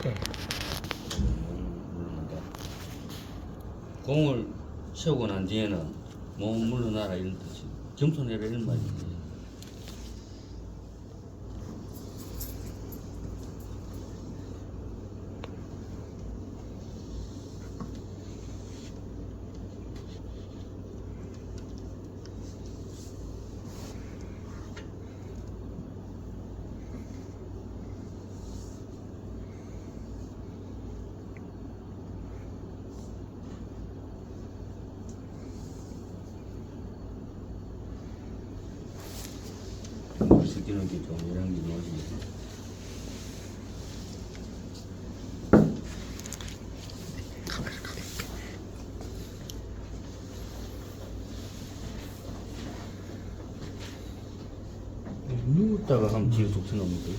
네. 공을 세우고 난 뒤에는 몸 물러나라 이런 뜻이 내라 이런 말이지. 물 섞이는 게좀 이런 게 뭐지. 누웠다가 하면 뒤에 독서 나옵니다.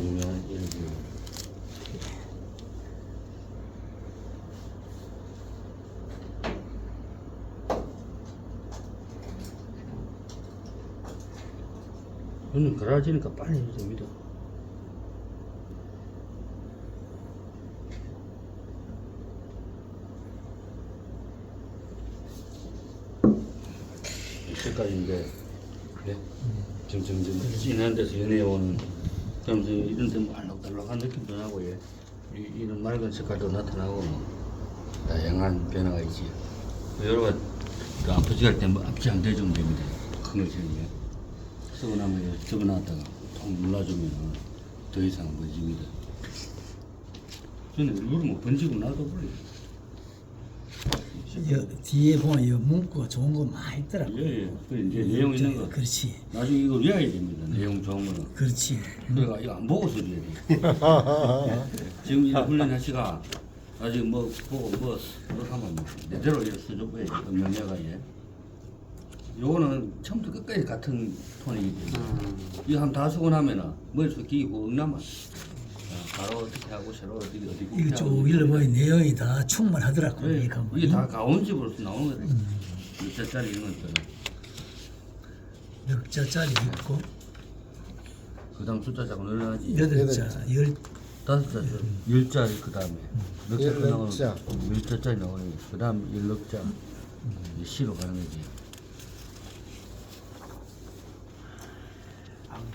유명한 일부. 눈이 그라지니까 빨리 해도 됩니다. 이 이제 네? 점점점 진한 데서 연해 오는 그러면서 이런 데뭐 알록달록한 느낌도 나고 예. 이, 이런 맑은 색깔도 나타나고 뭐 다양한 변화가 있지. 여러 가지 그 아프지 할 때 뭐 앞지 안될 정도입니다. 큰 것이 쓰고 나면 접어 놨다가 통 눌러주면 더 이상 번집니다. 저는 일부러 뭐 번지고 놔둬버려요. 여, 뒤에 보면 여 문구가 좋은 거 많이 있더라고. 예, 예. 그 이제 내용 있는 거. 그렇지. 나중에 이거 외워야 됩니다. 내용 좋은 거는. 그렇지. 그래가 이거 안 보고 써야 돼. 지금 이 훈련 하시가 아직 뭐 보고 뭐, 뭐 하면 뭐 내대로 이렇게 써줘봐야 돼. 명예가 예. 요거는 처음부터 끝까지 같은 톤이기 때문에 이거 한다 쓰고 나면은 머릿속에 기고 응나만 바로 어떻게 하고 새로 어떻게 어떻게 이거 쭉 읽어보니 내용이 다 충분하더라고. 예, 이거 이게 다 가온집으로서 나오는 거래. 몇자짜리 이런 것들은. 몇 자짜리 있고? 그 다음 숫자 자꾸 늘어나지. 여덟 자, 열 다섯 자, 열 자리 그 다음에. 넉 자리 열넉 나오는 자. 열 자짜리 나오는 그 다음 열넉 자. 이제 시로 가는 거지.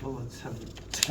bullets have attacked